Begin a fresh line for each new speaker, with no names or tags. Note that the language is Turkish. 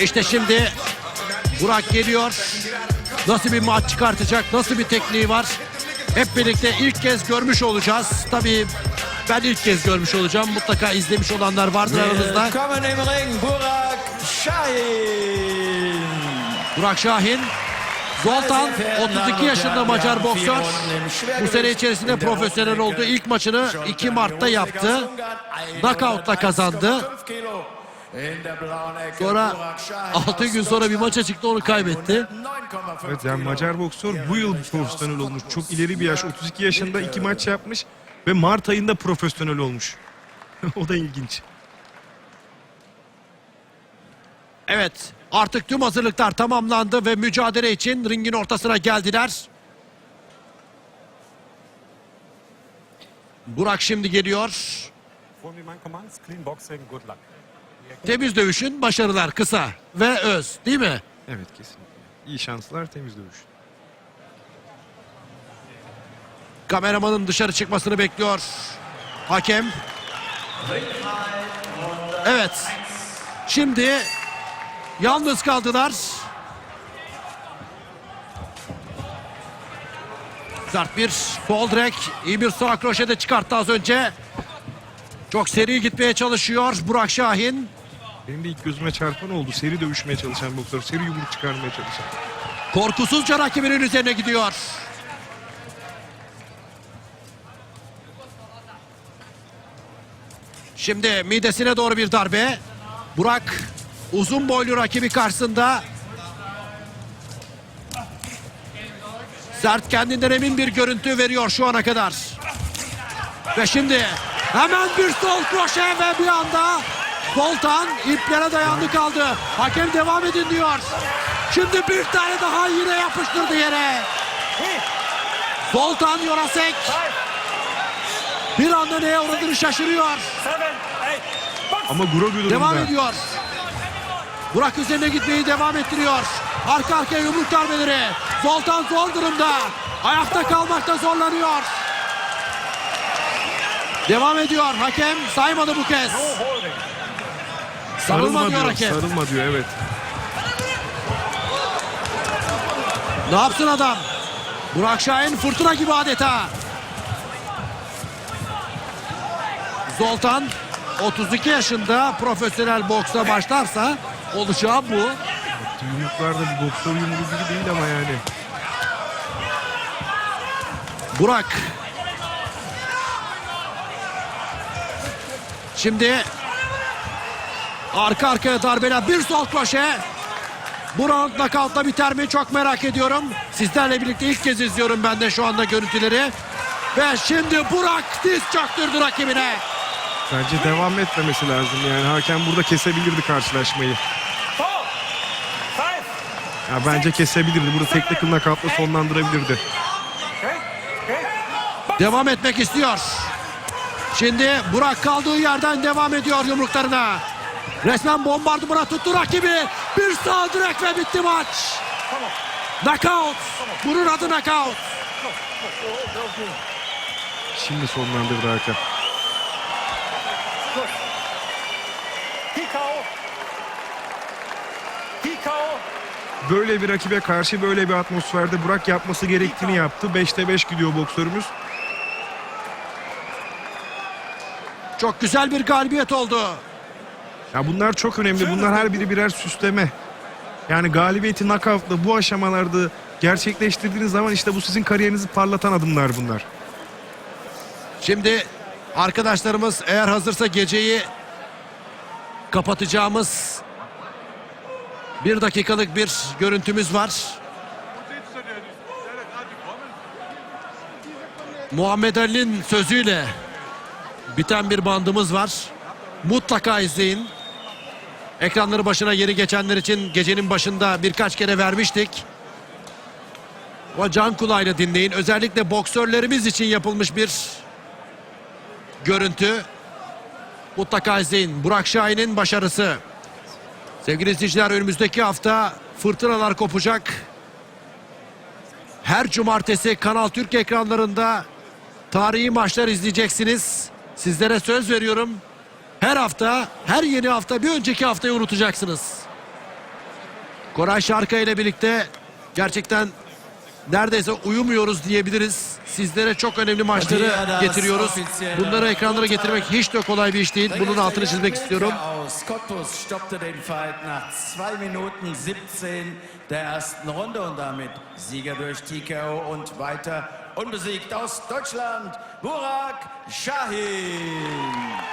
İşte şimdi Burak geliyor. Nasıl bir maç çıkartacak, nasıl bir tekniği var? Hep birlikte ilk kez görmüş olacağız. Tabii ben ilk kez görmüş olacağım. Mutlaka izlemiş olanlar vardır aranızda.
Burak Şahin.
Burak Şahin, Zoltan 32 yaşında Macar boksör. Bu sene içerisinde profesyonel oldu. İlk maçını 2 Mart'ta yaptı. Knockout'la kazandı. Sonra 6 gün sonra bir maça çıktı onu kaybetti.
Evet yani Macar boksör bu yıl profesyonel olmuş. Çok ileri bir yaş. 32 yaşında iki maç yapmış ve Mart ayında profesyonel olmuş. o da ilginç.
Evet artık tüm hazırlıklar tamamlandı ve mücadele için ringin ortasına geldiler. Burak şimdi geliyor.
My commands, clean boxing, good luck.
Temiz dövüşün başarılar kısa ve öz değil mi?
Evet kesinlikle. İyi şanslar temiz dövüş.
Kameramanın dışarı çıkmasını bekliyor. Hakem. Evet. Şimdi yalnız kaldılar. Sert bir sol direkt. iyi bir sağ kroşe de çıkarttı az önce. Çok seri gitmeye çalışıyor Burak Şahin.
Benim de ilk gözüme çarpan oldu. Seri dövüşmeye çalışan boksör. Seri yumruk çıkarmaya çalışan.
Korkusuzca rakibinin üzerine gidiyor. Şimdi midesine doğru bir darbe. Burak uzun boylu rakibi karşısında sert kendinden emin bir görüntü veriyor şu ana kadar. Ve şimdi hemen bir sol kroşe ve bir anda Voltan iplere dayandı kaldı. Hakem devam edin diyor. Şimdi bir tane daha yine yapıştırdı yere. Voltan Yorasek bir anda neye uğradığını şaşırıyor.
Ama durumda.
Devam ediyor. Burak üzerine gitmeyi devam ettiriyor. Arka arkaya yumruk darbeleri. Zoltan zor durumda. Ayakta kalmakta zorlanıyor. Devam ediyor. Hakem saymadı bu kez.
Holding.
Sarılma diyor hakem.
Sarılma diyor evet.
Ne yapsın adam? Burak Şahin fırtına gibi adeta. Zoltan 32 yaşında profesyonel boksa başlarsa olacağı bu.
Yumruklar da bir boksör yumruğu gibi değil ama yani.
Burak. Şimdi arka arkaya darbeler bir sol kroşe. Bu round knockoutla biter mi çok merak ediyorum. Sizlerle birlikte ilk kez izliyorum ben de şu anda görüntüleri. Ve şimdi Burak diz çaktırdı rakibine.
Bence devam etmemesi lazım yani. Hakem burada kesebilirdi karşılaşmayı. Ya bence kesebilirdi. Burada teknik knockoutla sonlandırabilirdi.
okay, okay.
Devam etmek istiyor. Şimdi Burak kaldığı yerden devam ediyor yumruklarına. Resmen bombardımana tuttu rakibi. Bir sağ direk ve bitti maç. Knockout. Bunun adı knockout.
Şimdi sonlandırdı hakem. Böyle bir rakibe karşı böyle bir atmosferde Burak yapması gerektiğini yaptı. 5'te 5 gidiyor boksörümüz.
Çok güzel bir galibiyet oldu.
Ya bunlar çok önemli. Bunlar her biri birer süsleme. Yani galibiyeti knockout'la bu aşamalarda gerçekleştirdiğiniz zaman işte bu sizin kariyerinizi parlatan adımlar bunlar.
Şimdi arkadaşlarımız eğer hazırsa geceyi kapatacağımız bir dakikalık bir görüntümüz var. Muhammed Ali'nin sözüyle biten bir bandımız var. Mutlaka izleyin. Ekranları başına yeni geçenler için gecenin başında birkaç kere vermiştik. O can kulağıyla dinleyin. Özellikle boksörlerimiz için yapılmış bir görüntü. Mutlaka izleyin. Burak Şahin'in başarısı. Sevgili izleyiciler önümüzdeki hafta fırtınalar kopacak. Her cumartesi Kanal Türk ekranlarında tarihi maçlar izleyeceksiniz. Sizlere söz veriyorum. Her hafta, her yeni hafta bir önceki haftayı unutacaksınız. Koray Şarka ile birlikte gerçekten neredeyse uyumuyoruz diyebiliriz. Sizlere çok önemli maçları getiriyoruz. Bunları ekranlara getirmek hiç de kolay bir iş değil. Bunun altını çizmek istiyorum.
Cottbus stoppte den Fight nach 2 Minuten 17 der ersten Runde und damit Sieger durch TKO und weiter unbesiegt aus Deutschland, Burak Shahin.